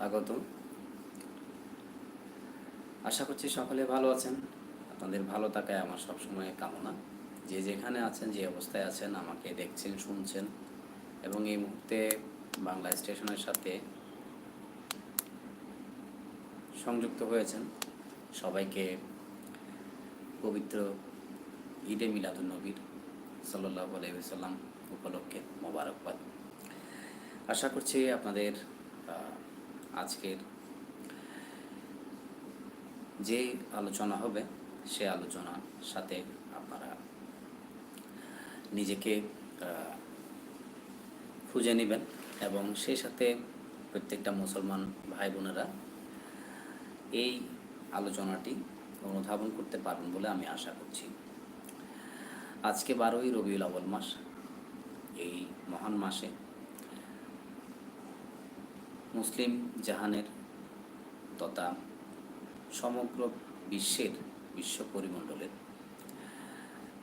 স্বাগত আশা করছি সকলে ভালো আছেন। আপনাদের ভালো থাকায় আমার সবসময় কামনা। যে যেখানে আছেন, যে অবস্থায় আছেন, আমাকে দেখছেন, শুনছেন এবং এই মুহূর্তে বাংলা স্টেশনের সাথে সংযুক্ত হয়েছেন সবাইকে পবিত্র ঈদে মিলাদুল নবীর সাল্লাহ আলাইসাল্লাম উপলক্ষে মোবারকবাদ। আশা করছি আপনাদের আজকের যে আলোচনা হবে, সে আলোচনার সাথে আপনারা নিজেকে খুঁজে নেবেন এবং সেই সাথে প্রত্যেকটা মুসলমান ভাই বোনেরা এই আলোচনাটি অনুধাবন করতে পারবেন বলে আমি আশা করছি। আজকে বারোই রবিউল আউয়াল মাস। এই মহান মাসে মুসলিম জাহানের তথা সমগ্র বিশ্বের বিশ্ব পরিমণ্ডলের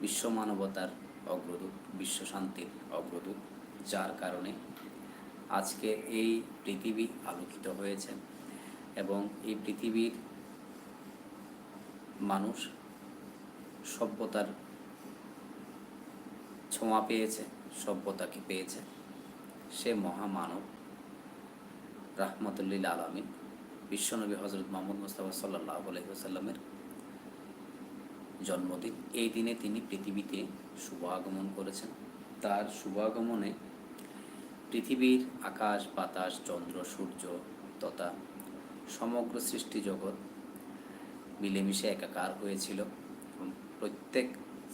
বিশ্ব মানবতার অগ্রদূত, বিশ্ব শান্তির অগ্রদূত, যার কারণে আজকে এই পৃথিবী আলোকিত হয়েছে এবং এই পৃথিবীর মানুষ সভ্যতার ছোঁয়া পেয়েছে, সভ্যতাকে পেয়েছে। সে মহামানব রাহমাতুল্লিল আলমিন বিশ্বনবী হজরত মোহাম্মদ মুস্তাফা সাল্লাহ আলহিহাসাল্লামের জন্মদিন। এই দিনে তিনি পৃথিবীতে শুভ আগমন করেছেন। তার শুভ আগমনে পৃথিবীর আকাশ, বাতাস, চন্দ্র, সূর্য তথা সমগ্র সৃষ্টি জগৎ মিলেমিশে একাকার হয়েছিল প্রত্যেক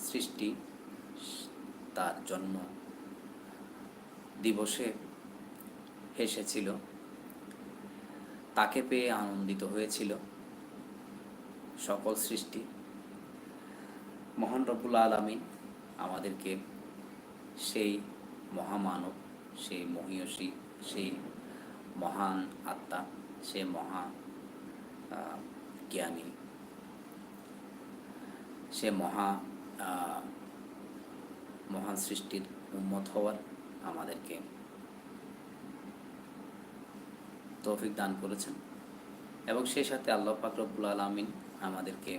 সৃষ্টি তার জন্ম দিবসে হেসেছিল। তাকে পেয়ে আনন্দিত হয়েছিল সকল সৃষ্টি। মহান রব্বুল আলমিন আমাদেরকে সেই মহামানব, সেই মহিয়সী, সেই মহান আত্মা সে মহা জ্ঞানী, সে মহা মহান সৃষ্টির উন্মত হওয়ার আমাদেরকে তৌফিক দান করেছেন। এবং সেই সাথে আল্লাহ পাক রব্বুল আলমিন আমাদেরকে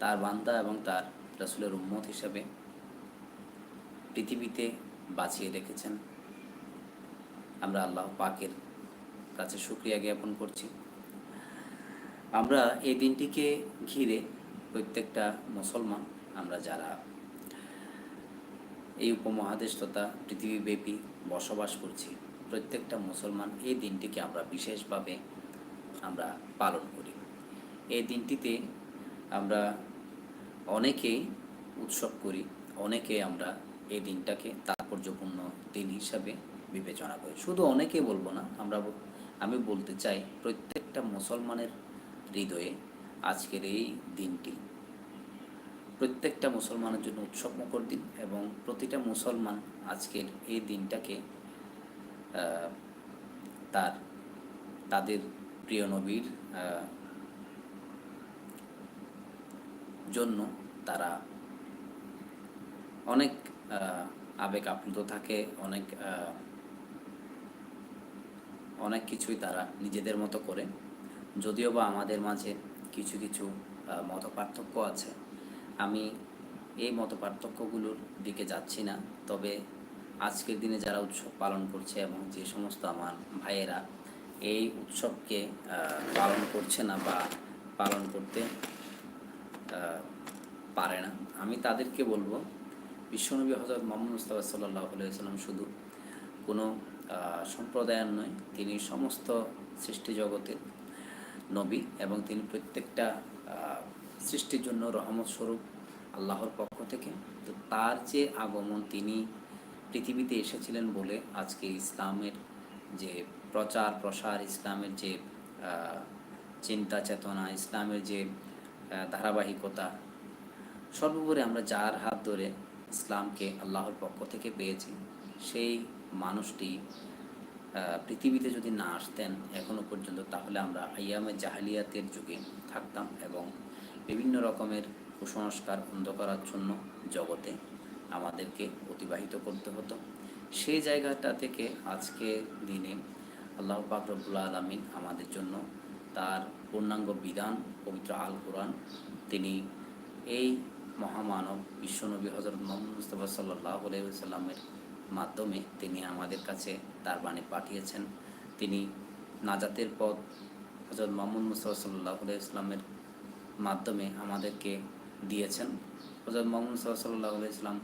তার বান্দা এবং তার রসুলের উম্মত হিসাবে পৃথিবীতে বাঁচিয়ে রেখেছেন। আমরা আল্লাহ পাকের কাছে সুক্রিয়া জ্ঞাপন করছি। আমরা এই দিনটিকে ঘিরে প্রত্যেকটা মুসলমান, আমরা যারা এই উপমহাদেশ তথা পৃথিবীব্যাপী বসবাস করছি প্রত্যেকটা মুসলমান এই দিনটিকে আমরা বিশেষভাবে আমরা পালন করি। এই দিনটিতে আমরা অনেকেই উৎসব করি অনেকে আমরা এই দিনটাকে তাৎপর্যপূর্ণ দিন হিসাবে বিবেচনা করি। শুধু অনেকে বলব না, আমরা আমি বলতে চাই প্রত্যেকটা মুসলমানের হৃদয়ে আজকের এই দিনটি। প্রত্যেকটা মুসলমানের জন্য উৎসব মুখর দিন এবং প্রতিটা মুসলমান আজকের এই দিনটাকে তার, তাদের প্রিয় নবীর জন্য তারা অনেক আবেগ আপ্লুত থাকে, অনেক অনেক কিছুই তারা নিজেদের মতো করে। যদিও বা আমাদের মাঝে কিছু কিছু মত পার্থক্য আছে। আমি এই মত পার্থক্যগুলোর দিকে যাচ্ছি না, তবে আজকের দিনে যারা উৎসব পালন করছে এবং যে সমস্ত আমার ভাইয়েরা এই উৎসবকে পালন করছে না বা পালন করতে পারে না, আমি তাদেরকে বলব বিশ্বনবী হজরত মোহাম্মদ মুস্তাফা সাল্লাহ সাল্লাম শুধু কোনো সম্প্রদায়ের নয়, তিনি সমস্ত সৃষ্টি জগতের নবী এবং তিনি প্রত্যেকটা সৃষ্টির জন্য রহমত স্বরূপ আল্লাহর পক্ষ থেকে। তো তার যে আগমন তিনি পৃথিবীতে এসেছিলেন বলে আজকে ইসলামের যে প্রচার, প্রসার, ইসলামের যে চিন্তা চেতনা, ইসলামের যে ধারাবাহিকতা, সর্বোপরি আমরা যার হাত ধরে ইসলামকে আল্লাহর পক্ষ থেকে পেয়েছি, সেই মানুষটি পৃথিবীতে যদি না আসতেন এখনও পর্যন্ত, তাহলে আমরা আইয়ামে জাহালিয়াতের যুগে থাকতাম এবং বিভিন্ন রকমের কুসংস্কার, অন্ধকারাচ্ছন্ন জগতে আমাদেরকে অতিবাহিত করতে হতো। সেই জায়গাটা থেকে আজকে দিনে আল্লাহ পাক রব্বুল আলমিন আমাদের জন্য তার পূর্ণাঙ্গ বিধান, পবিত্র আল কোরআন তিনি এই মহামানব বিশ্বনবী হজরত মোহাম্মদ মুস্তফা সাল্লাহ সাল্লামের মাধ্যমে তিনি আমাদের কাছে তার বাণী পাঠিয়েছেন। তিনি নাজাতের পথ হজরত মোহাম্মদ মুস্তফা সাল্লাহ ইসলামের মাধ্যমে আমাদেরকে দিয়েছেন। হজরত মোহাম্মদ সাল্লাহ ইসলাম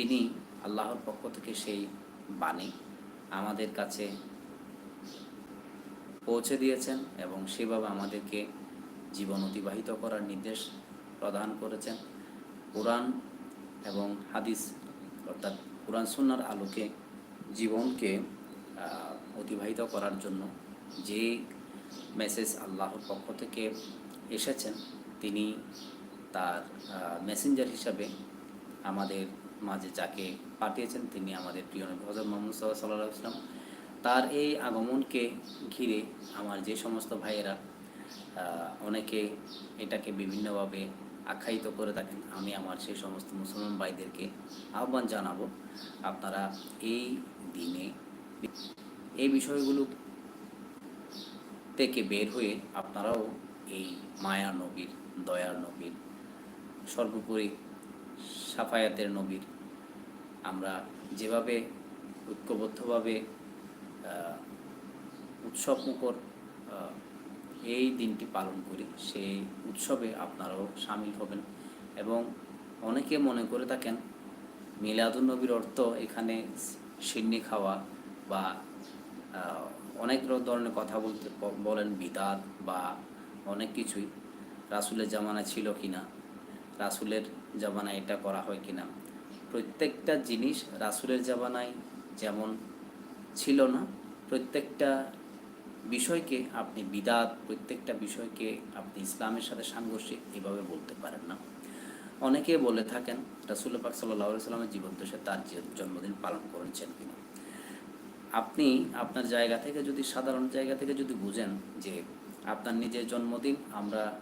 তিনি আল্লাহর পক্ষ থেকে সেই বাণী আমাদের কাছে পৌঁছে দিয়েছেন এবং সেভাবে আমাদেরকে জীবন অতিবাহিত করার নির্দেশ প্রদান করেছেন। কোরআন এবং হাদিস অর্থাৎ কোরআন সুন্নার আলোকে জীবনকে অতিবাহিত করার জন্য যে মেসেজ আল্লাহর পক্ষ থেকে এসেছেন, তিনি তার মেসেঞ্জার হিসাবে আমাদের মাঝে যাকে পাঠিয়েছেন, তিনি আমাদের প্রিয় নবী হজরত মোহাম্মদ সাল্লাহ ইসলাম তার এই আগমনকে ঘিরে আমার যে সমস্ত ভাইয়েরা অনেকে এটাকে বিভিন্নভাবে আখ্যায়িত করে থাকেন, আমি আমার সেই সমস্ত মুসলমান ভাইদেরকে আহ্বান জানাব, আপনারা এই দিনে এই বিষয়গুলো থেকে বের হয়ে আপনারাও এই মায়া নবীর, দয়ার নবীর সর্বোপরি সাফায়াতের নবীর আমরা যেভাবে ঐক্যবদ্ধভাবে আহ, উৎসবমুখর এই দিনটি পালন করি সেই উৎসবে আপনারাও সামিল হবেন এবং অনেকে মনে করে থাকেন মিলাদুন নবীর অর্থ এখানে সিন্নি খাওয়া বা অনেক ধরনের কথা বলতে বলেন বিদাত বা অনেক কিছুই। রাসুলের জামানা ছিল কিনা? রাসুলের জামানায় এটা করা হয় কিনা। প্রত্যেকটা জিনিস রাসুলের জামানায় যেমন ছিল না, প্রত্যেকটা বিষয়কে আপনি বিদাত, প্রত্যেকটা বিষয়কে আপনি ইসলামের সাথে সাংঘর্ষিক এভাবে বলতে পারেন না। অনেকে বলে থাকেন, রাসুল পাক সাল্লাহ সাল্লামের জীবন দশে তার জন্মদিন পালন করেছেন কিনা। আপনি আপনার জায়গা থেকে যদি, সাধারণ জায়গা থেকে যদি বুঝেন যে আপনার নিজের জন্মদিন আমরা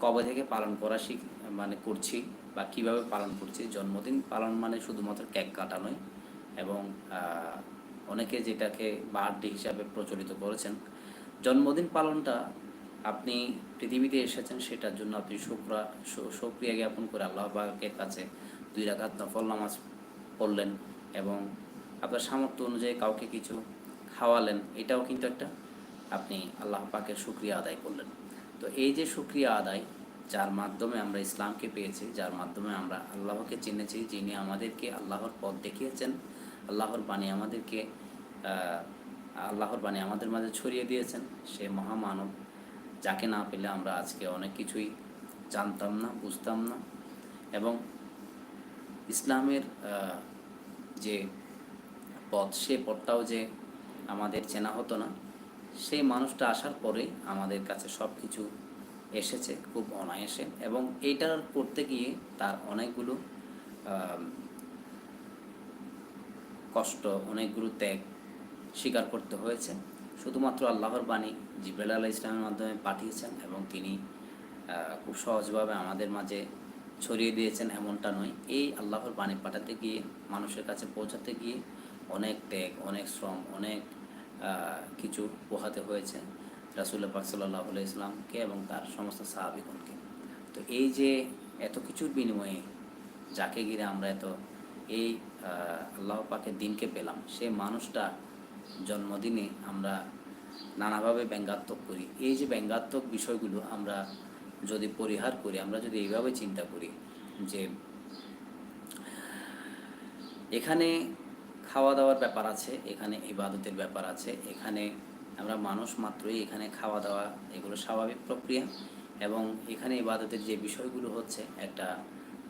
কবে থেকে পালন করা শিখ মানে করছি বা কীভাবে পালন করছি, জন্মদিন পালন মানে শুধুমাত্র কেক কাটা নয় এবং অনেকে যেটাকে বার্থডে হিসাবে প্রচলিত করেছেন। জন্মদিন পালনটা আপনি পৃথিবীতে এসেছেন সেটার জন্য আপনি শুক্রা সক্রিয়া জ্ঞাপন করে আল্লাহ পাকের কাছে দুই রাকাত নফল নামাজ পড়লেন এবং আপনার সামর্থ্য অনুযায়ী কাউকে কিছু খাওয়ালেন, এটাও কিন্তু একটা আপনি আল্লাহ পাকের শুক্রিয়া আদায় করলেন। তো এই যে শুক্রিয়া আদায় যার মাধ্যমে আমরা ইসলামকে পেয়েছি, যার মাধ্যমে আমরা আল্লাহকে চিনেছি, যিনি আমাদেরকে আল্লাহর পথ দেখিয়েছেন, আল্লাহর বাণী আমাদেরকে আল্লাহর বাণী আমাদের মাঝে ছড়িয়ে দিয়েছেন। সে মহামানব, যাকে না পেলে আমরা আজকে অনেক কিছুই জানতাম না, বুঝতাম না। এবং ইসলামের যে পথ, সে পথটাও যে আমাদের চেনা হতো না, সেই মানুষটা আসার পরে আমাদের কাছে সব কিছু এসেছে, খুব অনায়াসে। এবং এইটার করতে গিয়ে তার অনেকগুলো কষ্ট, অনেকগুলো ত্যাগ স্বীকার করতে হয়েছে। শুধুমাত্র আল্লাহর বাণী জিব্রাইল আলাহ ইসলামের মাধ্যমে পাঠিয়েছেন এবং তিনি খুব সহজভাবে আমাদের মাঝে ছড়িয়ে দিয়েছেন এমনটা নয়। এই আল্লাহর বাণী পাঠাতে গিয়ে, মানুষের কাছে পৌঁছাতে গিয়ে অনেক ত্যাগ, অনেক শ্রম, অনেক কিছু পোহাতে হয়েছে। রাসুল্লাহ পাক সাল্লাহ ইসলামকে এবং তার সমস্ত সাহাবিগণকে। তো এই যে এত কিছুর বিনিময়ে যাকে ঘিরে আমরা এত এই আল্লাহ পাকের দিনকে পেলাম, সে মানুষটা জন্মদিনে আমরা নানাভাবে ব্যঙ্গাত্মক করি। এই যে ব্যঙ্গাত্মক বিষয়গুলো আমরা যদি পরিহার করি, আমরা যদি এইভাবে চিন্তা করি যে এখানে খাওয়া দাওয়ার ব্যাপার আছে, এখানে ইবাদতের ব্যাপার আছে, এখানে আমরা মানুষ মাত্রই এখানে খাওয়া দাওয়া, এগুলো স্বাভাবিক প্রক্রিয়া এবং এখানে ইবাদতের যে বিষয়গুলো হচ্ছে একটা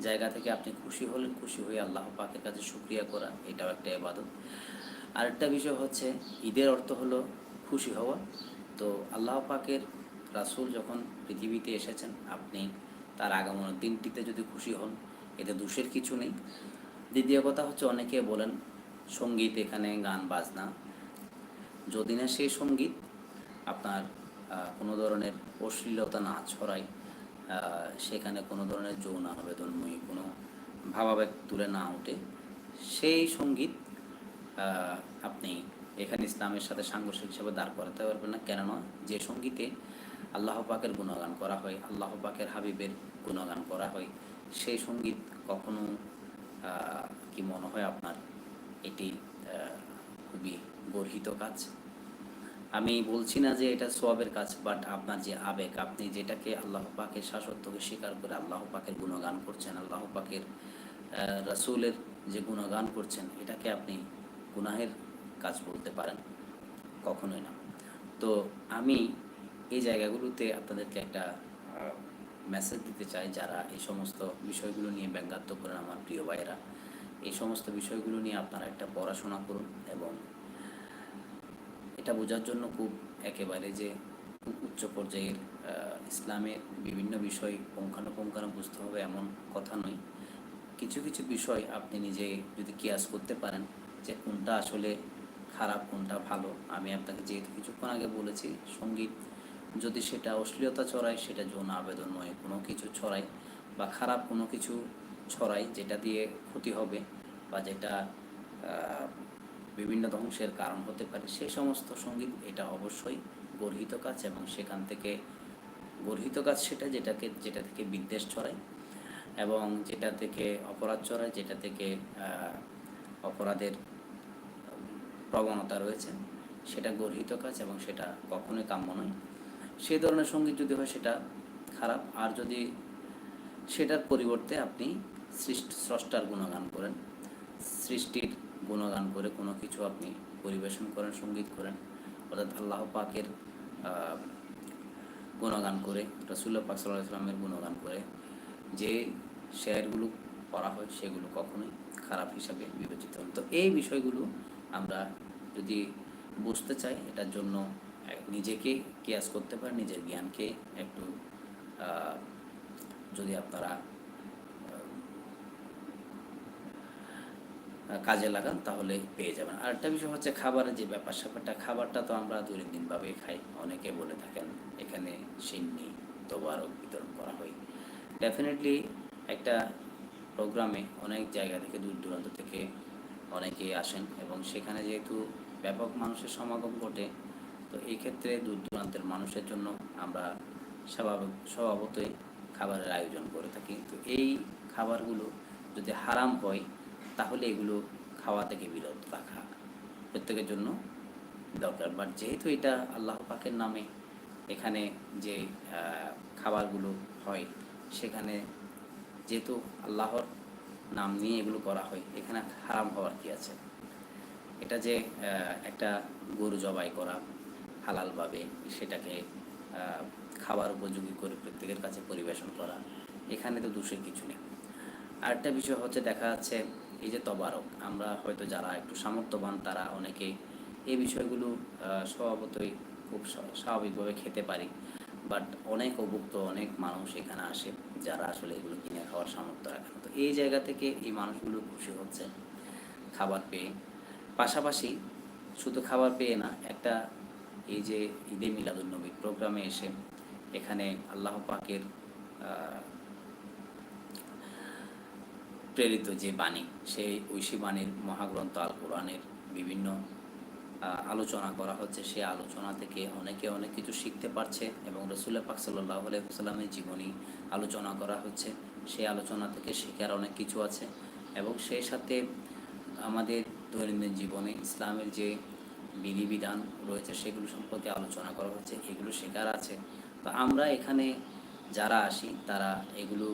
জায়গা থেকে আপনি খুশি হলেন খুশি হয়ে আল্লাহ পাকের কাছে শুক্রিয়া করা, এটাও একটা ইবাদত। আরেকটা বিষয় হচ্ছে ঈদের অর্থ হলো খুশি হওয়া। তো আল্লাহ পাকের রাসুল যখন পৃথিবীতে এসেছেন, আপনি তার আগমনের দিনটিতে যদি খুশি হন, এতে দোষের কিছু নেই। দ্বিতীয় কথা হচ্ছে অনেকে বলেন, সংগীত এখানে গান, বাজনা যদি না সেই সংগীত আপনার কোনো ধরনের অশ্লীলতা না ছড়ায় সেখানে কোনো ধরনের যৌন আবেদনময়ী কোনো ভাবাবেগ তুলে না ওঠে, সেই সংগীত আপনি এখানে ইসলামের সাথে সাংঘর্ষিক হিসাবে দাঁড় করাতে পারবেন না। কেননা যে সঙ্গীতে আল্লাহ পাকের গুণগান করা হয়, আল্লাহ পাকের হাবিবের গুণগান করা হয়, সেই সংগীত কখনো কি মনে হয় আপনার? এটি খুবই গর্হিত কাজ। আমি বলছি না যে এটা সোয়াবের কাজ বাট আপনার যে আবেগ, আপনি যেটাকে আল্লাহ পাকের শাসত্বকে স্বীকার করে আল্লাহ পাকের গুণগান করছেন, আল্লাহ পাকের রাসূলের যে গুণগান করছেন, এটাকে আপনি গুনাহের কাজ বলতে পারেন? কখনোই না। তো আমি এই জায়গাগুলোতে আপনাদেরকে একটা মেসেজ দিতে চাই যারা এই সমস্ত বিষয়গুলো নিয়ে ব্যঙ্গাত্ম করেন আমার প্রিয় ভাইয়েরা। এই সমস্ত বিষয়গুলো নিয়ে আপনারা একটা পড়াশোনা করুন এবং এটা বোঝার জন্য খুব একেবারে যে খুব উচ্চ পর্যায়ের ইসলামের বিভিন্ন বিষয় পুঙ্খানুপুঙ্খানু বুঝতে হবে এমন কথা নয়। কিছু কিছু বিষয় আপনি নিজে যদি কেয়াস করতে পারেন যে কোনটা আসলে খারাপ, কোনটা ভালো, আমি আপনাকে যেহেতু কিছুক্ষণ আগে বলেছি সংগীত যদি সেটা অশ্লীলতা ছড়ায়, সেটা যৌন আবেদন নয়, কোনো কিছু ছড়ায় বা খারাপ কোনো কিছু ছড়ায় যেটা দিয়ে ক্ষতি হবে বা যেটা বিভিন্ন ধ্বংসের কারণ হতে পারে। সেই সমস্ত সংগীত এটা অবশ্যই গর্হিত কাজ এবং সেখান থেকে গর্হিত কাজ সেটা যেটাকে, যেটা থেকে বিদ্বেষ ছড়ায় এবং যেটা থেকে অপরাধ ছড়ায়, যেটা থেকে অপরাধের প্রবণতা রয়েছে, সেটা গর্হিত কাজ এবং সেটা কখনোই কাম্য নয়। সেই ধরনের সংগীত যদি হয় সেটা খারাপ। আর যদি সেটার পরিবর্তে আপনি সৃষ্টি স্রষ্টার গুণগান করেন, সৃষ্টির গুণগান করে কোনো কিছু আপনি পরিবেশন করেন, সংগীত করেন, অর্থাৎ আল্লাহ পাকের গুণগান করে রসুল্লাহ পাক সাল্লাহ ইসলামের গুণগান করে, যে শেয়ারগুলো করা হয় সেগুলো কখনোই খারাপ হিসাবে বিবেচিত হয় তো এই বিষয়গুলো আমরা যদি বুঝতে চাই, এটার জন্য নিজেকে কেয়াস করতে পারেন, নিজের জ্ঞানকে একটু যদি আপনারা কাজে লাগান, তাহলে পেয়ে যাবেন। আরেকটা বিষয় হচ্ছে খাবারের যে ব্যাপার স্যাপারটা খাবারটা তো আমরা দৈনন্দিনভাবে খাই। অনেকে বলে থাকেন, এখানে সিন্নি তোবারক বিতরণ করা হয়। ডেফিনেটলি একটা প্রোগ্রামে অনেক জায়গা থেকে, দূর দূরান্ত থেকে অনেকে আসেন এবং সেখানে যেহেতু ব্যাপক মানুষের সমাগম ঘটে, তো এই ক্ষেত্রে দূর দূরান্তের মানুষের জন্য আমরা স্বাভাবিক স্বভাবতই খাবারের আয়োজন করে থাকি। তো এই খাবারগুলো যদি হারাম হয় তাহলে এগুলো খাওয়া থেকে বিরত রাখা প্রত্যেকের জন্য দরকার। বাট যেহেতু এটা আল্লাহ পাকের নামে এখানে যে খাবারগুলো হয়, সেখানে যেহেতু আল্লাহর নাম নিয়ে এগুলো করা হয়, এখানে হারাম হওয়ার কি আছে? এটা যে একটা গরু জবাই করা হালালভাবে, সেটাকে খাবার উপযোগী করে প্রত্যেকের কাছে পরিবেশন করা, এখানে তো দোষের কিছু নেই। আরেকটা বিষয় হচ্ছে দেখা যাচ্ছে এই যে তবারক, আমরা হয়তো যারা একটু সামর্থ্যবান, তারা অনেকে এই বিষয়গুলো স্বভাবতই খুব স্বাভাবিকভাবে খেতে পারি বাট অনেক অভুক্ত অনেক মানুষ এখানে আসে যারা আসলে এগুলো কিনে খাওয়ার সামর্থ্য রাখে। তো এই জায়গা থেকে এই মানুষগুলো খুশি হচ্ছে খাবার পেয়ে পাশাপাশি শুধু খাবার পেয়ে না, একটা এই যে ঈদে মিলাদুলনবী প্রোগ্রামে এসে এখানে আল্লাহ পাকের প্রেরিত যে বাণী, সেই ঐশী বাণীর মহাগ্রন্থ আল কোরআনের বিভিন্ন আলোচনা করা হচ্ছে। সেই আলোচনা থেকে অনেকে অনেক কিছু শিখতে পারছে এবং রসুল্লাহ পাক সাল্লাহ আলাইসাল্লামের জীবনী আলোচনা করা হচ্ছে। সেই আলোচনা থেকে শেখার অনেক কিছু আছে এবং সেই সাথে আমাদের দৈনন্দিন জীবনে ইসলামের যে বিধিবিধান রয়েছে, সেগুলো সম্পর্কে আলোচনা করা হচ্ছে, এগুলো শেখার আছে। তো আমরা এখানে যারা আসি, তারা এগুলো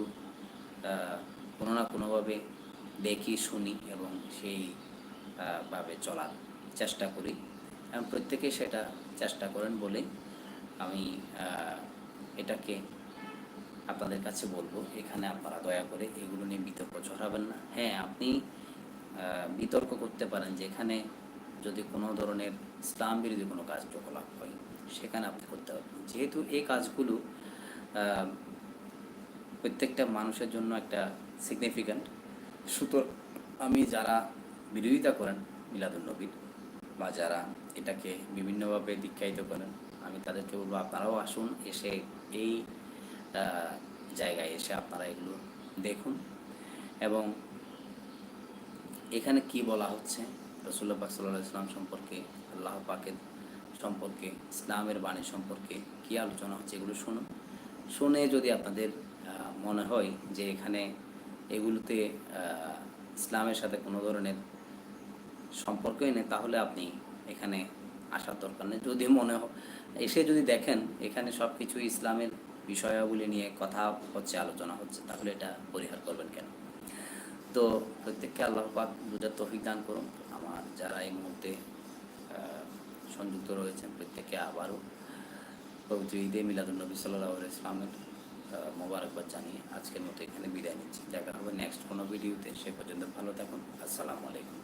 কোনো না কোনোভাবে দেখি, শুনি এবং সেই ভাবে চলার চেষ্টা করি। এবং প্রত্যেকে সেটা চেষ্টা করেন বলে আমি এটাকে আপনাদের কাছে বলব। এখানে আপনারা দয়া করে এগুলো নিয়ে বিতর্ক ছড়াবেন না। হ্যাঁ আপনি বিতর্ক করতে পারেন যেখানে যদি কোনো ধরনের ইসলাম বিরোধী কোনো কার্যকলাপ হয়, সেখানে আপনি করতে পারবেন। যেহেতু এই কাজগুলো প্রত্যেকটা মানুষের জন্য একটা সিগনিফিক্যান্ট সুতরাং আমি যারা বিরোধিতা করেন মিলাদুলনবীর বা যারা এটাকে বিভিন্নভাবে দীক্ষায়িত করেন, আমি তাদেরকে বলব আপনারাও আসুন, এসে এই জায়গায় এসে আপনারা এগুলো দেখুন। এবং এখানে কি বলা হচ্ছে? রসুল্লাহ পাক সাল্লাহ ইসলাম সম্পর্কে, আল্লাহ পাকের সম্পর্কে, ইসলামের বাণী সম্পর্কে কী আলোচনা হচ্ছে এগুলো শুনুন। শুনে যদি আপনাদের মনে হয় যে এখানে এগুলোতে ইসলামের সাথে কোনো ধরনের সম্পর্কই নেই, তাহলে আপনি এখানে আসার দরকার নেই। যদি মনে এসে যদি দেখেন এখানে সব কিছু ইসলামের বিষয়াবলী নিয়ে কথা হচ্ছে, আলোচনা হচ্ছে, তাহলে এটা পরিহার করবেন কেন? তো প্রত্যেককে আল্লাহ পাক বুঝার তৌফিক দান করুন। আমার যারা এই মুহূর্তে সংযুক্ত রয়েছেন, প্রত্যেককে আবারও পবিত্র ঈদে মিলাদুলনবী সাল্লাহ ইসলামের মোবারকবাদ জানিয়ে আজকের মতো এখানে বিদায় নিচ্ছি। দেখা হবে নেক্সট কোনো ভিডিওতে সে পর্যন্ত ভালো থাকুন। আসসালামু আলাইকুম।